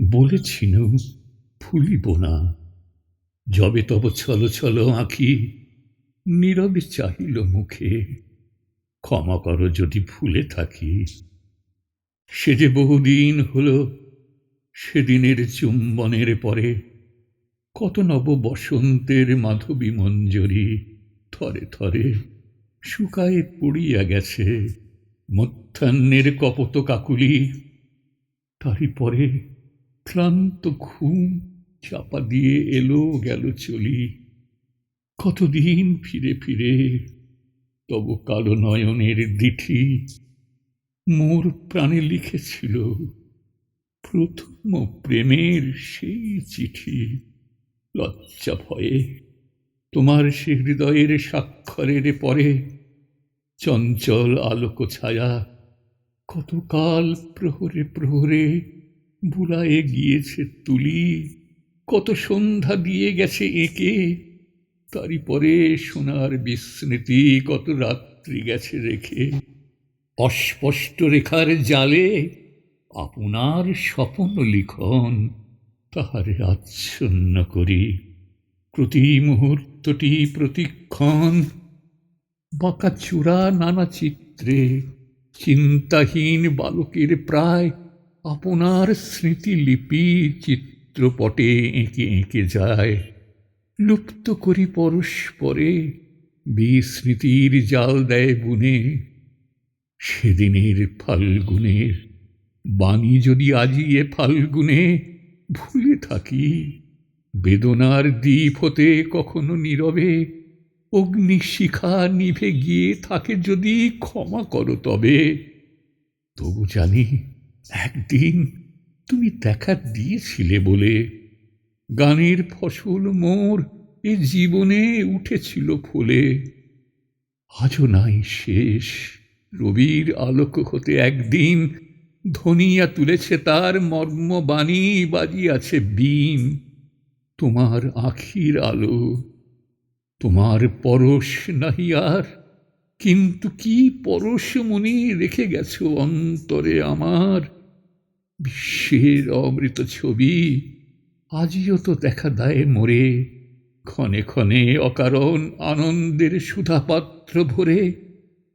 বলেছিল ভুলিব না। যবে তব ছল ছল আঁখি, নীরবে চাহিল মুখে। ক্ষমা করো যদি ভুলে থাকি। সে যে বহুদিন হল, সেদিনের চুম্বনের পরে কত নব বসন্তের মাধবী মঞ্জরি থরে থরে শুকায়ে পড়িয়া গেছে। মধ্যাহ্নের কপত কাকুলি, তারই পরে ক্লান্ত ঘুম চাপা দিয়ে এলো, গেল চলি। কতদিন ফিরে ফিরে, তব কালো নয়নের দিঠি মোর প্রাণে লিখেছিল প্রথম প্রেমের সেই চিঠি। লজ্জা ভয়ে তোমার সে হৃদয়ের স্বাক্ষরের পরে চঞ্চল আলোক ছায়া কতকাল প্রহরে প্রহরে বুলায়ে গিয়েছে তুলি। কত সন্ধ্যা দিয়ে গেছে এঁকে। তারই পরে সোনার বিস্মৃতি কত রাত্রি গেছে রেখে। অস্পষ্ট রেখার জালে আপনার স্বপন লিখন তাহারে আচ্ছন্ন করি। প্রতি মুহূর্তটি প্রতিক্ষণ বাঁকা চূড়া নানা চিত্রে, চিন্তাহীন বালকের প্রায় আপনার স্মৃতিলিপি চিত্রপটে এঁকে এঁকে যায়। লুপ্ত করি পরস্পরে, বিস্মৃতির জাল দেয় বুনে। সেদিনের ফাল্গুনের বাণী যদি আজিয়ে ফাল্গুনে, ভুলে থাকি। বেদনার দ্বীপ হতে কখনো নীরবে, অগ্নিশিখা নিভে গিয়ে থাকে যদি ক্ষমা করো তবে। তবু জানি একদিন তুমি দেখা দিয়েছিলে বলে গানের ফসল মোর এ জীবনে উঠেছিল ফলে। আজও নাই শেষ। রবির আলোক হতে একদিন ধনিয়া তুলেছে তার মর্মবাণী বাজিয়াছে বিন তোমার আখির আলো, তোমার পরশ নাহি আর কিন্তু কি পরশ মনে রেখে গেছ অন্তরে আমার? বিশ্বের অমৃত ছবি আজিও তো দেখা দেয় মোরে। ক্ষণে ক্ষণে অকারণ আনন্দের সুধাপাত্র ভরে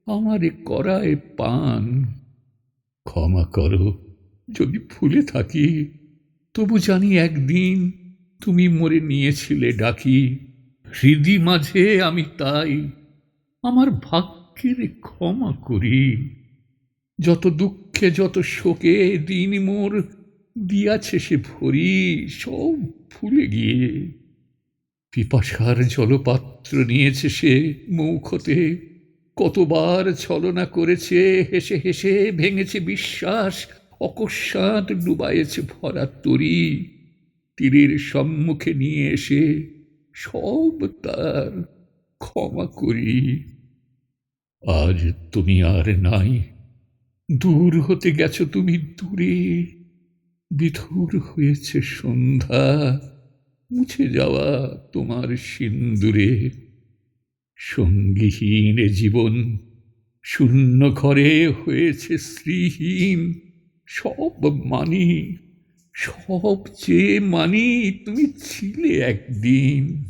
আমারে করায় পান। ক্ষমা করো, যদি ফুলে থাকি, তবু জানি একদিন তুমি মরে নিয়েছিলে ডাকি। হৃদি মাঝে আমি তাই আমার ভাগ্যের ক্ষমা করি। যত দুঃখে, যত শোকে দিন মোর দিয়াছে সে ভরি, সব ভুলে গিয়ে। পিপাসার জলপাত্র নিয়েছে সে মৌখতে, কতবার ছলনা করেছে, হেসে হেসে ভেঙেছে বিশ্বাস, অকস্মাৎ ডুবাইছে ভরা তরি। তীরের সম্মুখে নিয়ে এসে সব তার ক্ষমা করি। আজ তুমি আর নাই। দূর হতে গেছো তুমি দূরে। বিধুর হয়েছে সন্ধ্যা। মুছে যাওয়া তোমার সিন্দুরে। সঙ্গীহীন জীবন, শূন্য ঘরে হয়েছে শ্রীহীন সব মানি, সব চেয়ে মানি তুমি ছিলে একদিন।